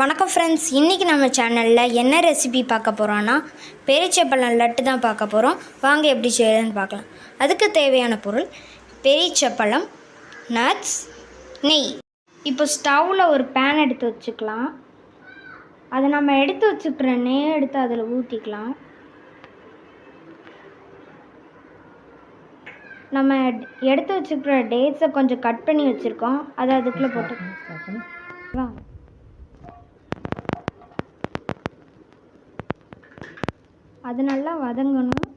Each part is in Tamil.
வணக்கம் ஃப்ரெண்ட்ஸ் இன்றைக்கி நம்ம சேனலில் என்ன ரெசிபி பார்க்க போகிறோன்னா பெரிச்சப்பழம் லட்டு தான் பார்க்க போகிறோம் வாங்க எப்படி செய்யறதுன்னு பார்க்கலாம். அதுக்கு தேவையான பொருள் பெரிச்சப்பழம் நட்ஸ் நெய். இப்போ ஸ்டவ்வில் ஒரு பேன் எடுத்து வச்சுக்கலாம். அதை நம்ம எடுத்து வச்சுக்கிற நெய் எடுத்து அதில் ஊற்றிக்கலாம் நம்ம எடுத்து வச்சுக்கிற டேட்ஸை கொஞ்சம் கட் பண்ணி வச்சுருக்கோம். அதை அதுக்குள்ளே போட்டு வா. அது நல்லா வதங்கணும்.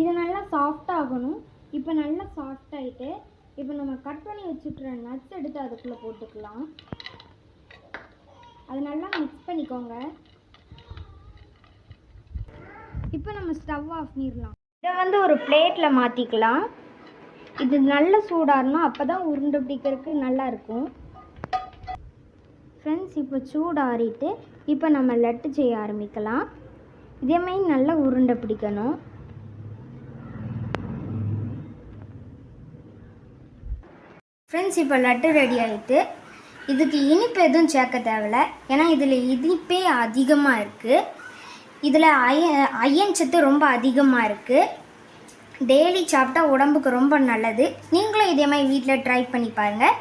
இது நல்லா சாஃப்ட் ஆகணும். இப்போ நல்லா சாஃப்ட் ஆகிட்டு இப்போ நம்ம கட் பண்ணி வச்சுக்கிற நட்ஸ் எடுத்து அதுக்குள்ளே போட்டுக்கலாம். அது நல்லா மிக்ஸ் பண்ணிக்கோங்க. இப்போ நம்ம ஸ்டவ் ஆஃப் பண்ணிடலாம். இதை வந்து ஒரு பிளேட்டில் மாற்றிக்கலாம் இது நல்ல சூடாகணும் அப்போ தான் உருண்டை பிடிக்கிறதுக்கு நல்லாயிருக்கும் ஃப்ரெண்ட்ஸ் இப்போ சூடாறிட்டு இப்போ நம்ம லட்டு செய்ய ஆரம்பிக்கலாம். இதேமாதிரி நல்லா உருண்டை பிடிக்கணும். ஃப்ரெண்ட்ஸ் இப்போ லட்டு ரெடி ஆகிட்டு இதுக்கு இனிப்பு எதுவும் சேர்க்க தேவையில்ல. ஏன்னா இதில் இனிப்பே அதிகமாக இருக்குது இதில் அய அயன் சத்து ரொம்ப அதிகமாக இருக்குது டெய்லி சாப்பிட்டா உடம்புக்கு ரொம்ப நல்லது. நீங்களும் இதே மாதிரி வீட்டில் ட்ரை பண்ணி பாருங்கள்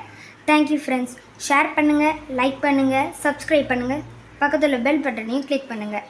தேங்க்யூ ஃப்ரெண்ட்ஸ் ஷேர் பண்ணுங்கள் லைக் பண்ணுங்கள் சப்ஸ்கிரைப் பண்ணுங்கள் பக்கத்தில் பெல் பட்டனையும் கிளிக் பண்ணுங்கள்